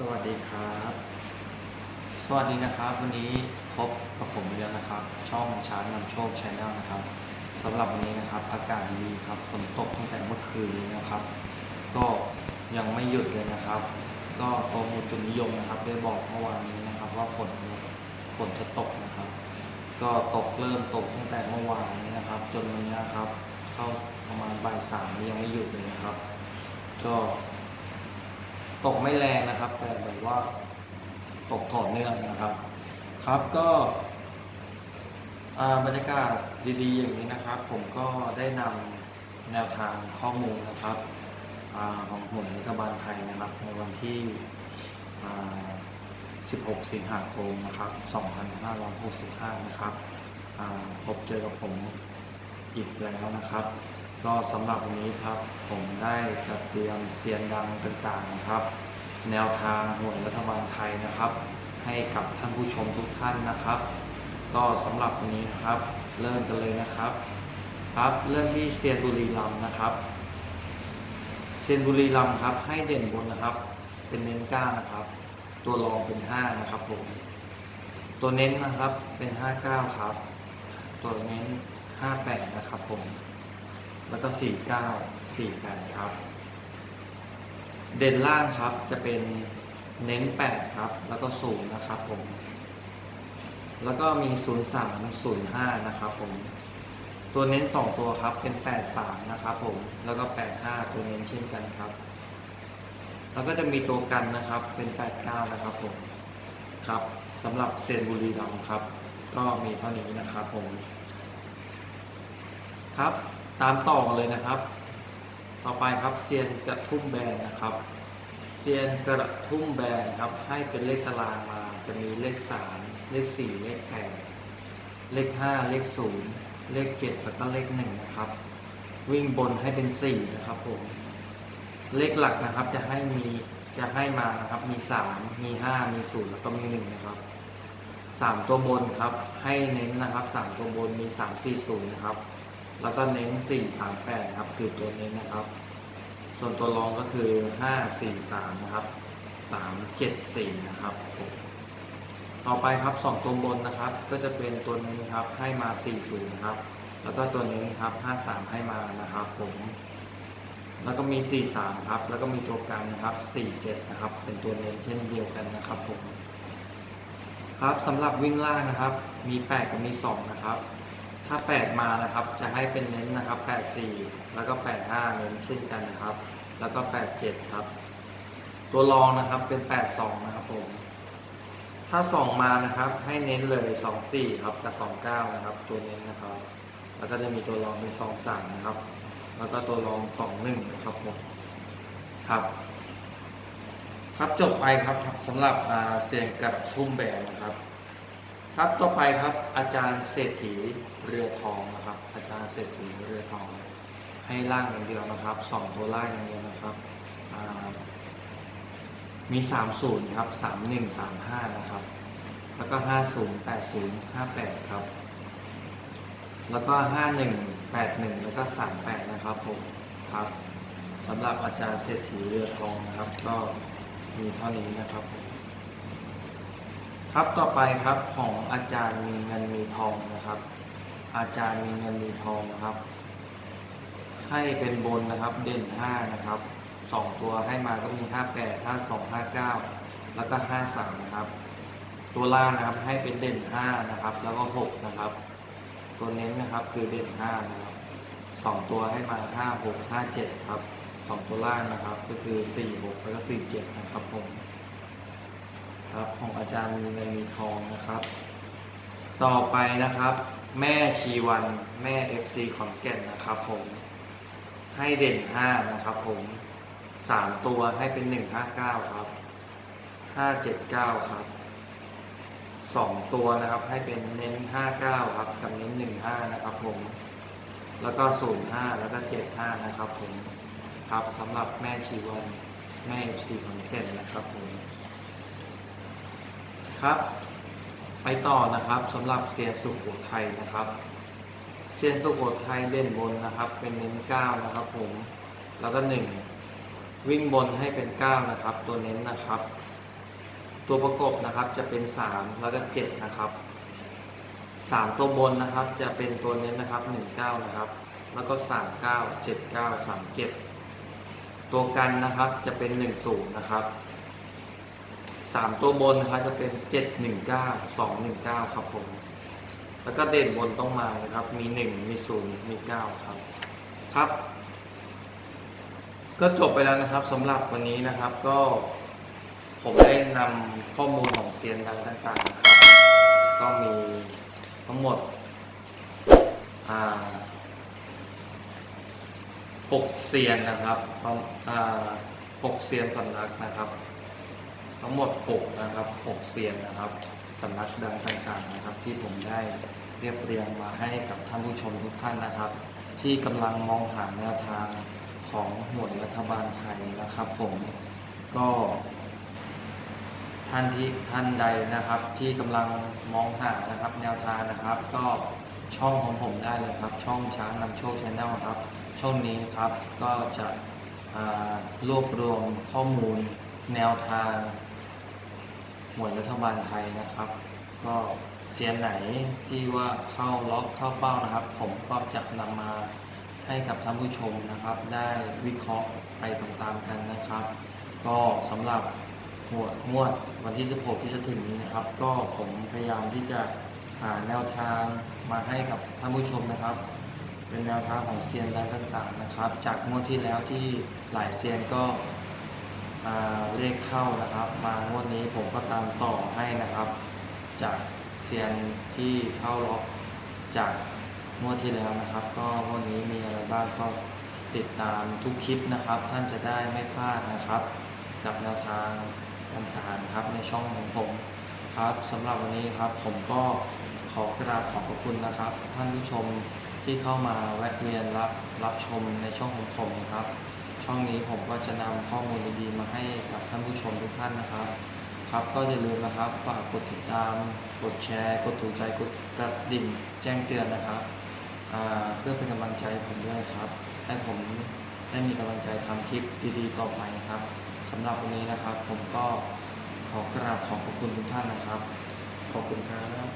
สวัสดีครับ สวัสดีนะครับ วันนี้พบกับผมอีกแล้วนะครับ ช่องช้างนำโชคชาแนลนะครับสำหรับวันนี้นะครับ อากาศดีครับฝนตกตั้งแต่เมื่อคืนนี้นะครับ ก็ยังไม่หยุดเลยนะครับ ก็กรมอุตุนิยมนะครับได้บอกเมื่อวานนี้นะครับ ว่าฝนฝนจะตกนะครับ ก็ตกเริ่มตกตั้งแต่เมื่อวานนี้นะครับ จนวันนี้ครับ เข้าประมาณบ่ายสามยังไม่หยุดเลยนะครับ ก็ ตกไม่แรงนะครับ แต่แบบว่าตกต่อเนื่องนะครับ ครับก็บรรยากาศดีๆ อย่างนี้นะครับ ผมก็ได้นำแนวทางข้อมูลนะครับอของหวยรัฐบาลไทยนะครับ ในวันที่ 16 สิงหาคมนะครับ 2565 นะครับพบเจอกับผมอีกแล้วนะครับ ก็สำหรับวันนี้ครับผมได้จัดเตรียมเซียนดังต่างๆนะครับ แนวทางหวยรัฐบาลไทยนะครับ ให้กับท่านผู้ชมทุกท่านนะครับ ก็สำหรับวันนี้นะครับเริ่มกันเลยนะครับ ครับเริ่มที่เซียนบุรีรัมนะครับเซียนบุรีรัมครับ ให้เด่นบนนะครับ เป็นเน้นก้านะครับ ตัวรองเป็นห้านะครับผมตัวเน้นนะครับเป็นห้าเก้าครับ ตัวเน้นห้าแปดนะครับผม แล้วก็49 48ครับ เด่นล่างครับจะเป็นเน้น8ครับ แล้วก็0นะครับผม แล้วก็มี03 05นะครับผม ตัวเน้น2ตัวครับเป็น83นะครับผม แล้วก็85ตัวเน้นเช่นกันครับ แล้วก็จะมีตัวกันนะครับเป็น89นะครับผม ครับสำหรับเซนบุรีรัมครับ ก็มีเท่านี้นะครับผม ครับ ตามต่อเลยนะครับ ต่อไปครับเซียนกระทุ่มแบนนะครับเซียนกระทุ่มแบนครับให้เป็นเลขตารางมาจะมีเลข 3 เลข 4 เลขแปดเลข 5 เลข 0 เลข 7 แล้วก็เลข1นะครับวิ่งบนให้เป็น 4 นะครับผมเลขหลักนะครับจะให้มีจะให้มานะครับมี 3 มี 5 มี 0 แล้วก็มี 1 นะครับ3 ตัวบนครับให้เน้นนะครับ 3 ตัวบนมี 3 4 0 นะครับ แล้วก็เน้น 4 3 8ครับ คือตัวเน้นนะครับ ส่วนตัวรองก็คือ 5 4 3 นะครับ 3 7 4 นะครับ ต่อไปครับ 2 ตัวบนนะครับ ก็จะเป็นตัวนี้ครับให้มา 40 นะครับ แล้วก็ตัวนี้ครับ 53 ให้มานะครับผมแล้วก็มี 43 ครับ แล้วก็มีตัวกลางนะครับ 47 นะครับ เป็นตัวเน้นเช่นเดียวกันนะครับผมครับสำหรับวิ่งล่างนะครับ มี 8 กับมี 2 นะครับ ถ้า 8 มานะครับจะให้เป็นเน้นนะครับ 84 แล้วก็ 85 เน้นเช่นกันนะครับ แล้วก็ 87 ครับ ตัวรองนะครับเป็น 82 นะครับผมถ้า 2 มานะครับให้เน้นเลย 24 ครับกับ 29 นะครับ ตัวเน้นนะครับ แล้วก็จะมีตัวรองเป็น 23 นะครับ แล้วก็ตัวรอง 21 นะครับผมครับ ครับจบไปครับสำหรับเสียงกระทุ่มแบนนะครับ ครับต่อไปครับอาจารย์เศรษฐีเรือทองนะครับ อาจารย์เศรษฐีเรือทอง ให้ล่างอย่างเดียวนะครับสองตัวล่างอย่างเดียวนะครับมีสามศูนย์ครับสามหนึ่งสามห้านะครับ แล้วก็ห้าศูนย์แปดศูนย์ห้าแปดครับ แล้วก็ห้าหนึ่งแปดหนึ่งแล้วก็สามแปดนะครับผมครับสำหรับอาจารย์เศรษฐีเรือทองนะครับ ก็มีเท่านี้นะครับผม ครับต่อไปครับของอาจารย์มีเงินมีทองนะครับ อาจารย์มีเงินมีทองนะครับ ให้เป็นบนนะครับเด่นห้านะครับสองตัวให้มาก็มีห้าแปดห้าสองห้าเก้าแล้วก็ห้าสามนะครับ ตัวล่างนะครับให้เป็นเด่นห้านะครับ แล้วก็หกนะครับ ตัวเน้นนะครับคือเด่นห้านะครับสองตัวให้มาห้าหกห้าเจ็ดครับสองตัวล่างนะครับ ก็คือสี่หกแล้วก็สี่เจ็ดนะครับผม ครับ ของอาจารย์มีเงินมีทองนะครับ ต่อไปนะครับ แม่ชีวันแม่ FC ขอนแก่นนะครับผมให้เด่น 5 นะครับผม 3 ตัวให้เป็น 159 ครับ 579 ครับ 2 ตัวนะครับให้เป็นเน้น 59 ครับกับเน้น 15 นะครับผม แล้วก็ 05 แล้วก็ 75 นะครับผม ครับสำหรับแม่ชีวันแม่ FC ขอนแก่นนะครับผม ครับ ไปต่อนะครับสำหรับเซียนสุโขทัยนะครับเซียนสุโขทัยเด่นบนนะครับ เป็นเน้นเก้านะครับผมแล้วก็หนึ่งวิ่งบนให้เป็นเก้านะครับ ตัวเน้นนะครับ ตัวประกบนะครับจะเป็น3แล้วก็7นะครับ3ตัวบนนะครับจะเป็นตัวเน้นนะครับ19นะครับ แล้วก็39 79 37ตัวกันนะครับจะเป็น10นะครับ 3ตัวบนนะครับจะเป็น719 219ครับผม แล้วก็เด่นบนต้องมานะครับ มี1มี0มี9ครับ ครับ ก็จบไปแล้วนะครับสำหรับวันนี้นะครับก็ผมได้นำข้อมูลของเซียนดังต่างๆนะครับ ก็มีทั้งหมดหกเซียนนะครับประอ่าหกเซียนสำนักนะครับ ทั้งหมดหกนะครับหกเซียนนะครับสำนักดังต่างๆนะครับ ที่ผมได้เรียบเรียงมาให้กับท่านผู้ชมทุกท่านนะครับ ที่กำลังมองหาแนวทางของหน่วยรัฐบาลไทยนะครับผมก็ท่านที่ท่านใดนะครับ ที่กำลังมองหานะครับ แนวทางนะครับ ก็ช่องของผมได้เลยครับ ช่องช้างนำโชคชแนลครับช่องนี้ครับก็จะรวบรวมข้อมูลแนวทาง หวยรัฐบาลไทยนะครับ ก็เซียนไหนที่ว่าเข้าล็อกเข้าเป้านะครับ ผมก็จะนำมาให้กับท่านผู้ชมนะครับ ได้วิเคราะห์ไปตามๆกันนะครับ ก็สำหรับหัวดงวดวันที่ 16 ที่จะถึงนี้นะครับ ก็ผมพยายามที่จะหาแนวทางมาให้กับท่านผู้ชมนะครับ เป็นแนวทางของเซียนแดงต่างๆนะครับ จากงวดที่แล้วที่หลายเซียนก็ เลขเข้านะครับ มางวดนี้ผมก็ตามต่อให้นะครับ จากเซียนที่เข้าล็อกจากงวดที่แล้วนะครับ ก็งวดนี้มีอะไรบ้างก็ติดตามทุกคลิปนะครับ ท่านจะได้ไม่พลาดนะครับ กับแนวทางต่างๆครับในช่องของผมครับสำหรับวันนี้ครับผมก็ขอกราบขอบพระคุณนะครับ ท่านผู้ชมที่เข้ามาแวะเวียนรับรับชมในช่องของผมครับ ช่องนี้ผมก็จะนำข้อมูลดีๆมาให้กับท่านผู้ชมทุกท่านนะครับ ครับก็อย่าลืมนะครับฝากกดติดตาม กดแชร์ กดถูกใจกดกระดิ่งแจ้งเตือนนะครับเพื่อเป็นกำลังใจผมด้วยครับ ให้ผมได้มีกำลังใจทำคลิปดีๆ ต่อไปครับสำหรับวันนี้นะครับ ผมก็ขอกราบขอบพระคุณทุกท่านนะครับ ขอบคุณครับ